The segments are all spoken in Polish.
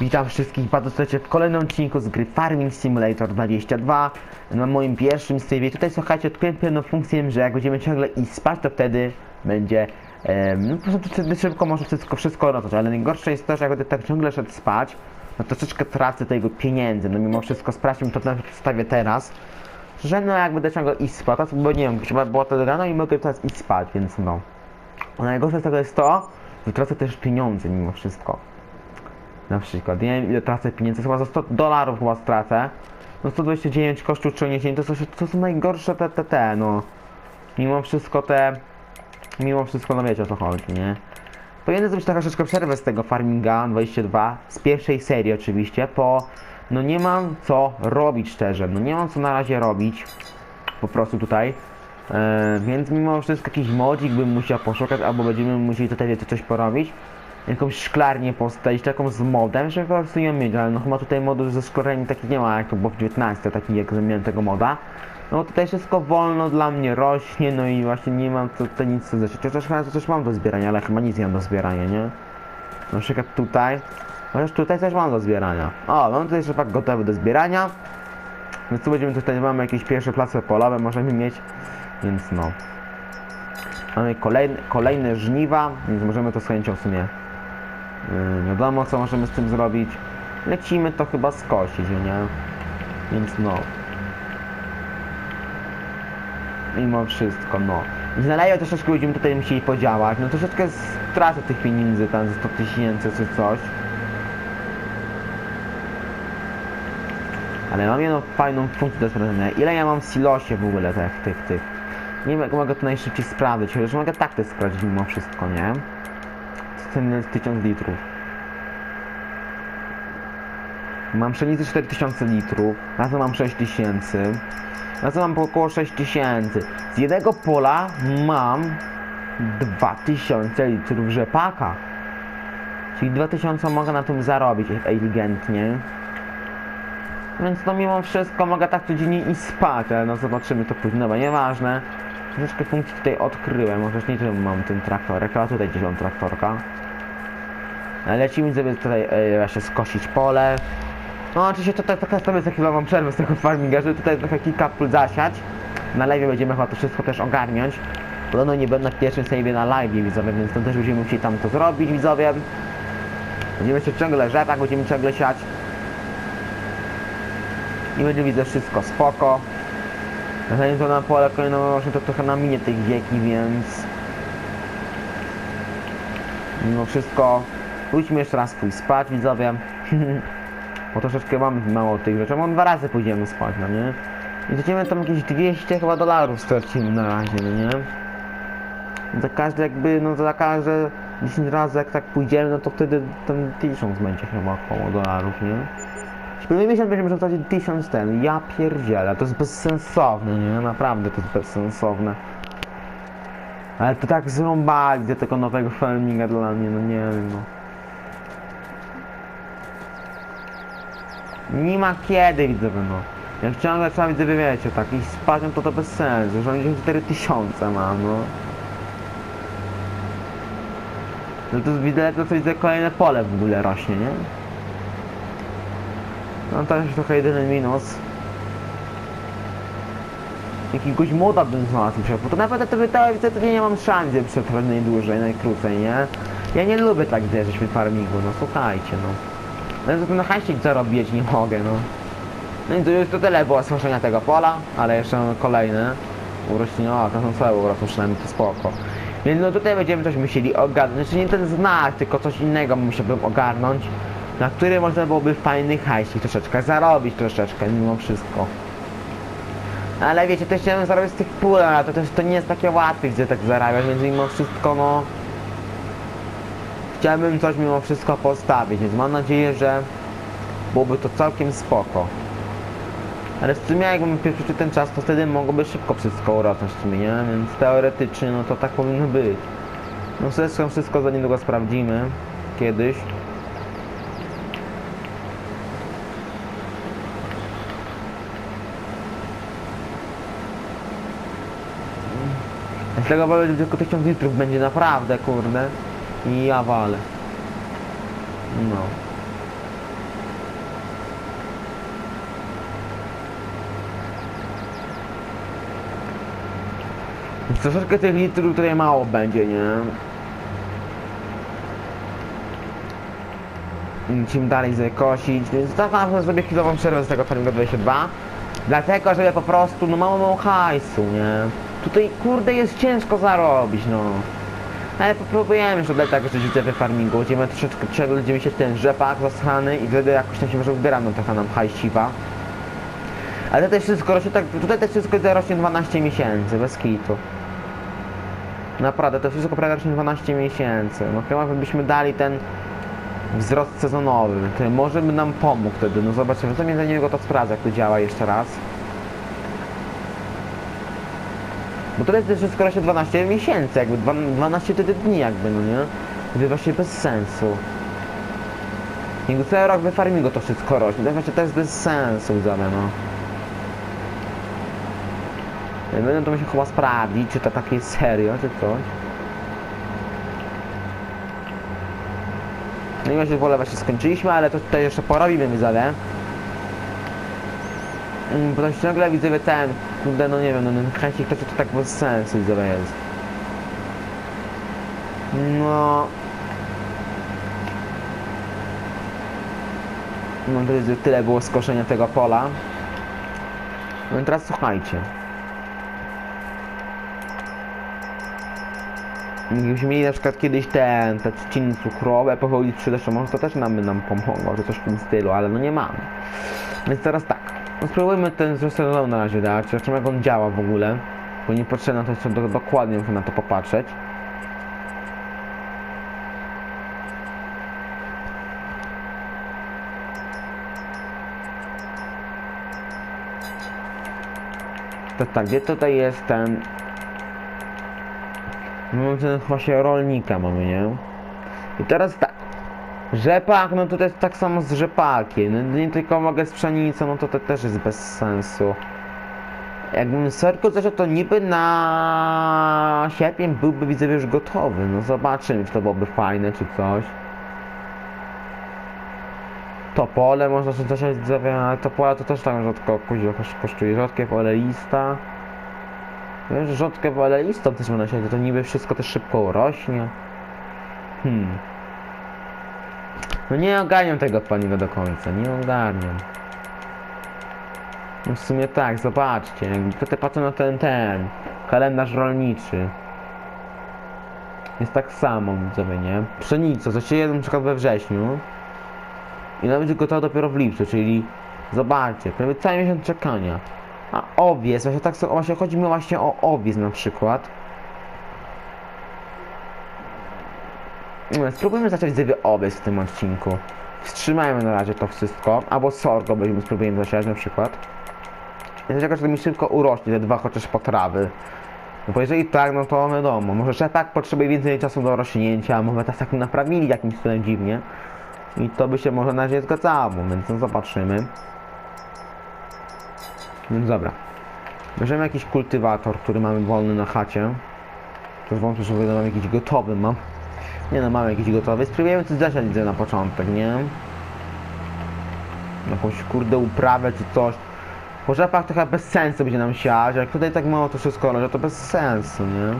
Witam wszystkich bardzo serdecznie w kolejnym odcinku z gry Farming Simulator 22 Na moim pierwszym save'ie. Tutaj słuchajcie, odkryłem pewną funkcję, że jak będziemy ciągle i spać, to wtedy będzie em, no po prostu szybko może wszystko, wszystko rosnąć, ale najgorsze jest to, że jak będę tak ciągle szedł spać no troszeczkę tracę tego pieniędzy, no mimo wszystko sprawdźmy to nawet wstawię teraz że no jak będę ciągle iść spać, to- bo nie wiem, chyba było to rano i mogę teraz iść spać, więc no. Najgorsze z tego jest to, że tracę też pieniądze mimo wszystko na przykład, nie wiem ile tracę pieniędzy, chyba za 100 dolarów chyba stracę. No 129 kosztów przeniesienia, to, są- to są najgorsze te, te, te, no. Mimo wszystko te, mimo wszystko, no wiecie o co chodzi, nie? Powinienem zrobić taka troszeczkę przerwę z tego Farminga 22, z pierwszej serii oczywiście, po, no nie mam co robić szczerze, no nie mam co na razie robić, po prostu tutaj. E, więc mimo wszystko jakiś modzik bym musiał poszukać, albo będziemy musieli tutaj coś porobić jakąś szklarnię postawić, taką z modem, żeby po prostu ją mieć, ale no chyba tutaj modu ze szklarni takich nie ma, jak to było w 19, taki jak miałem tego moda. No tutaj wszystko wolno dla mnie rośnie, no i właśnie nie mam to nic co zeszć. Chociaż chyba coś mam do zbierania, ale chyba nic nie mam do zbierania, nie? Na przykład tutaj, chociaż tutaj coś mam do zbierania. O, mam tutaj rzepak gotowy do zbierania. Więc tu będziemy tutaj, mamy jakieś pierwsze place polowe, możemy mieć, więc no. Mamy kolejne, kolejne żniwa, więc możemy to z chęcią w sumie wiadomo co możemy z tym zrobić. Lecimy to chyba skosić, nie? Więc no. Mimo wszystko, no. I na leje troszeczkę będziemy tutaj musieli podziałać. No troszeczkę stracę tych pieniędzy, tam ze 100 tysięcy czy coś. Ale mam jedną fajną funkcję do sprawdzenia. Ile ja mam w silosie w ogóle tych, tych, tych. Nie wiem jak mogę to najszybciej sprawdzić, chociaż mogę tak to sprawdzić mimo wszystko, nie? Ten 1000 litrów. Mam pszenicy 4000 litrów, razem mam 6000, razem mam około 6000. Z jednego pola mam 2000 litrów rzepaka. Czyli 2000 mogę na tym zarobić ewidentnie. Więc no mimo wszystko mogę tak codziennie i spać, ale no zobaczymy to później, bo nieważne. Troszeczkę funkcji tutaj odkryłem, może nie wiem, mam ten traktorek, a tutaj gdzieś mam traktorka. Lecimy sobie tutaj e, właśnie skosić pole. No oczywiście tutaj taka sobie za chwilę mam przerwę z tego farminga, żeby tutaj trochę kilka pól zasiać. Na live będziemy chyba to wszystko też ogarniać. Podobno nie będę na pierwszym save'ie na live widzowie, więc to też będziemy musieli tam to zrobić widzowie. Będziemy się ciągle rzepak, będziemy ciągle siać. I będzie widzę wszystko spoko. Zanim to na pole kolejno może to trochę na minie tych wieki, więc mimo wszystko pójdźmy jeszcze raz pójść spać widzowie. Bo troszeczkę mamy mało tych rzeczy. Mam dwa razy pójdziemy spać, no nie? I będziemy tam jakieś 200 chyba dolarów stracimy na razie, no nie? Za każde jakby, no za każde 10 razy jak tak pójdziemy, no to wtedy ten 1000 będzie chyba około dolarów, nie? Jeśli miesiąc będziemy tracić 1000 ten, ja pierdzielę, to jest bezsensowne, nie? Naprawdę to jest bezsensowne. Ale to tak zrąbali do tego nowego farminga dla mnie, no nie wiem, no. Nie ma kiedy, widzowie, no. Jak ciągle trzeba, widzowie, wiecie, tak, i spać, to to bez sensu, że oni 4000 mam, no. No to widzę, to coś, że kolejne pole w ogóle rośnie, nie? No to jest trochę jedyny minus. Jakiegoś moda bym znalazł, bo to naprawdę to wydaje to nie mam szans, przetrwać najdłużej, najkrócej, nie? Ja nie lubię tak zjeżdżać w farmingu, no słuchajcie, no. No to na hajście zarobić nie mogę, no. No i to już to tyle było smażenia tego pola, ale jeszcze kolejne urośliny, o, to są całe urosną przynajmniej to spoko. Więc no tutaj będziemy coś musieli ogarnąć, znaczy nie ten znak, tylko coś innego musiałbym ogarnąć, na który można byłoby fajny hajsik troszeczkę zarobić troszeczkę mimo wszystko. Ale wiecie, też chciałem zarobić z tych pól, ale to też to nie jest takie łatwe, gdzie tak zarabiać, więc mimo wszystko no... Chciałbym coś mimo wszystko postawić, więc mam nadzieję, że byłoby to całkiem spoko. Ale w sumie jakbym pierwszy ten czas, to wtedy mogłoby szybko wszystko urosnąć w sumie, nie? Więc teoretycznie no to tak powinno być. No zresztą wszystko za niedługo sprawdzimy. Kiedyś. Z tego powodu tylko 1000 litrów będzie naprawdę, kurde. Ja walę. No. Troszeczkę tych litrów tutaj mało będzie, nie? Musimy dalej zakosić, więc zaznaczam sobie chwilową przerwę z tego Farminga 22 Dlatego, żeby po prostu, no mało, mało hajsu, nie? Tutaj, kurde, jest ciężko zarobić, no ale popróbujemy już tego, że widzę we farmingu, będziemy troszeczkę przeglądamy się ten rzepak zaschany i wtedy jakoś tam się może ubieramy trochę nam hajsiwa. Ale tutaj wszystko rośnie tak, tutaj też wszystko rośnie 12 miesięcy, bez kitu. Naprawdę, to wszystko prawie rośnie 12 miesięcy. No chyba byśmy dali ten wzrost sezonowy, który może by nam pomógł wtedy, no zobaczymy, to mnie za niego to sprawdza, jak to działa jeszcze raz. Bo tutaj też wszystko rośnie 12 miesięcy, jakby dwa- 12 wtedy dni jakby, no nie? Gdy właśnie bez sensu. Jakby cały rok farmingu to wszystko rośnie, to właśnie to jest bez sensu, widzowie, no. Będę to musiał chyba sprawdzić, czy to takie jest serio, czy coś. No i właśnie wolę właśnie skończyliśmy, ale to tutaj jeszcze porobimy widzowie. Bo to ciągle widzowie ten, kurde no nie wiem, no ten kręcik to, to, to tak bez sensu widzowie jest. No... No to tyle było skoszenia tego pola. No i teraz słuchajcie. Gdybyśmy mieli na przykład kiedyś ten, te trzciny cukrowe przy deszczu, może to też nam by nam pomogło, czy coś w tym stylu, ale no nie mamy. Więc teraz tak, no spróbujmy ten sezonowy na razie dać, zobaczymy jak on działa w ogóle, bo nie potrzebna to jeszcze do, dokładnie muszę na to popatrzeć. To tak, gdzie tutaj jest ten Mamy ten właśnie rolnika mamy, nie? I teraz tak. Rzepak, no to jest tak samo z rzepakiem. No, nie tylko mogę z pszenicą, no to to też jest bez sensu. Jakbym serku zaczął, to niby na sierpień byłby widzę już gotowy. No zobaczymy, czy to byłoby fajne, czy coś. Topole można sobie coś widzowie, ale topole to też tak rzadko kuźwa kosztuje. Rzadkie oleista. Wiesz, rzodkę waleistą też można się, to niby wszystko też szybko rośnie. Hmm. No nie ogarniam tego paniego do końca, nie ogarniam. No w sumie tak, zobaczcie, jakby tutaj patrzę na ten, ten, kalendarz rolniczy. Jest tak samo, widzowie, nie? Pszenica, zasieje na przykład we wrześniu i nawet gotowa dopiero w lipcu, czyli zobaczcie, prawie cały miesiąc czekania. A owiec, właśnie tak właśnie chodzi mi właśnie o owiec na przykład. Spróbujmy zacząć z owiec w tym odcinku. Wstrzymajmy na razie to wszystko, albo sorgo będziemy spróbujemy zasiać na przykład. Jest jakaś, że mi szybko urośnie te dwa chociaż potrawy. No bo jeżeli tak, no to wiadomo, może rzepak potrzebuje więcej czasu do rośnięcia, może teraz tak naprawili jakimś cudem dziwnie. I to by się może na razie zgadzało, więc no zobaczymy. Więc dobra. Bierzemy jakiś kultywator, który mamy wolny na chacie. To wątpię, że mam jakiś gotowy mam. Nie no, mamy jakiś gotowy. Spróbujemy coś zasiać na początek, nie? Jakąś kurde uprawę czy coś. Po rzepach to chyba bez sensu będzie nam siać, jak tutaj tak mało to wszystko leży, to bez sensu, nie?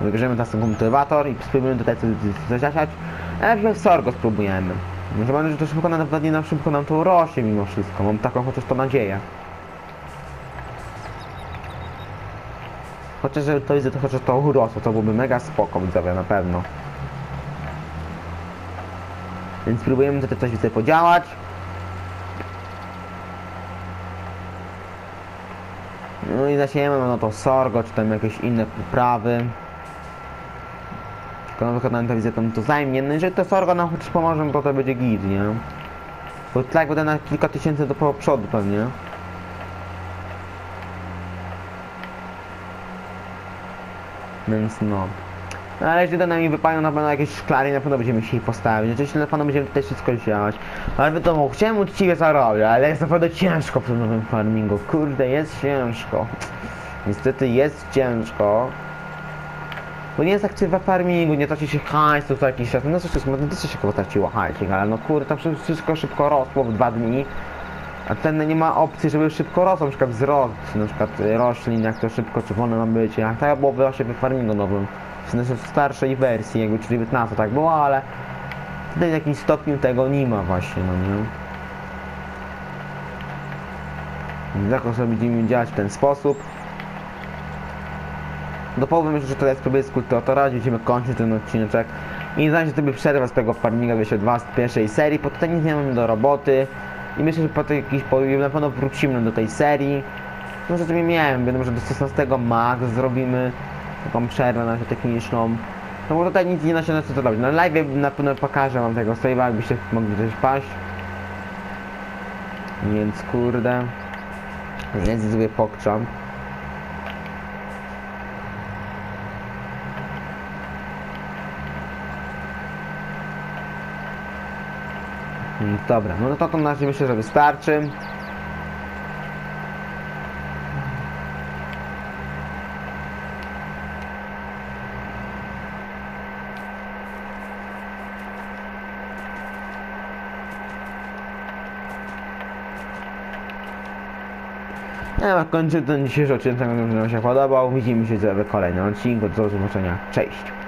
Wybierzemy teraz kultywator i spróbujemy tutaj coś zasiać. A najpierw sorgo spróbujemy. Może będzie, że to szybko nam, nie na szybko nam to urośnie mimo wszystko. Mam taką chociaż to nadzieję. Chociaż żeby to widzę, to chociaż to urosło, to byłoby mega spoko, widzowie, na pewno. Więc spróbujemy tutaj coś widzę podziałać. No i zasiejemy no to sorgo, czy tam jakieś inne uprawy. Tylko na przykład na widzę tam to zajmie. No jeżeli to sorgo nam chociaż pomoże, no to to będzie git, nie? Bo tak będę na kilka tysięcy do przodu pewnie. Więc no. No ale jeśli do nami wypają na pewno jakieś szklary, na pewno będziemy się ich postawić. Oczywiście na pewno będziemy tutaj wszystko działać. Ale wiadomo, chciałem uczciwie zarobić, ale jest naprawdę ciężko tym nowym farmingu. Kurde, jest ciężko. Niestety jest ciężko. Bo nie jest we farmingu, nie traci się hajsu co jakiś czas, no co wszystko, no to się chyba traciło hajsik, ale no kurde, tam wszy- wszystko szybko rosło w dwa dni. A ten nie ma opcji, żeby szybko rosło, na przykład wzrost, na przykład roślin, jak to szybko czerwone ma być, jak tak było właśnie we farmingu nowym, w sensie w starszej wersji, jakby 19 tak było, ale tutaj w jakimś stopniu tego nie ma właśnie, no nie? Jakoś sobie będziemy działać w ten sposób. Do połowy myślę, że to jest próbuję z kultywatora, będziemy kończyć ten odcineczek. I zanim sobie przerwę z tego farminga 22 z pierwszej serii, bo tutaj nic nie mamy do roboty. I myślę, że po tej jakiejś połowie na pewno wrócimy do tej serii. Może sobie miałem, wiadomo, że do 16 max zrobimy taką przerwę na techniczną. No bo tutaj nic nie da się na co to robić. Na live na pewno pokażę wam tego save'a, jakbyście mogli coś paść. Więc kurde. Więc sobie pokczam. Dobra, no to to na razie myślę, że wystarczy. Ja kończę ten dzisiejszy odcinek, który wam się podobał. Widzimy się w kolejnym odcinku. Do zobaczenia. Cześć.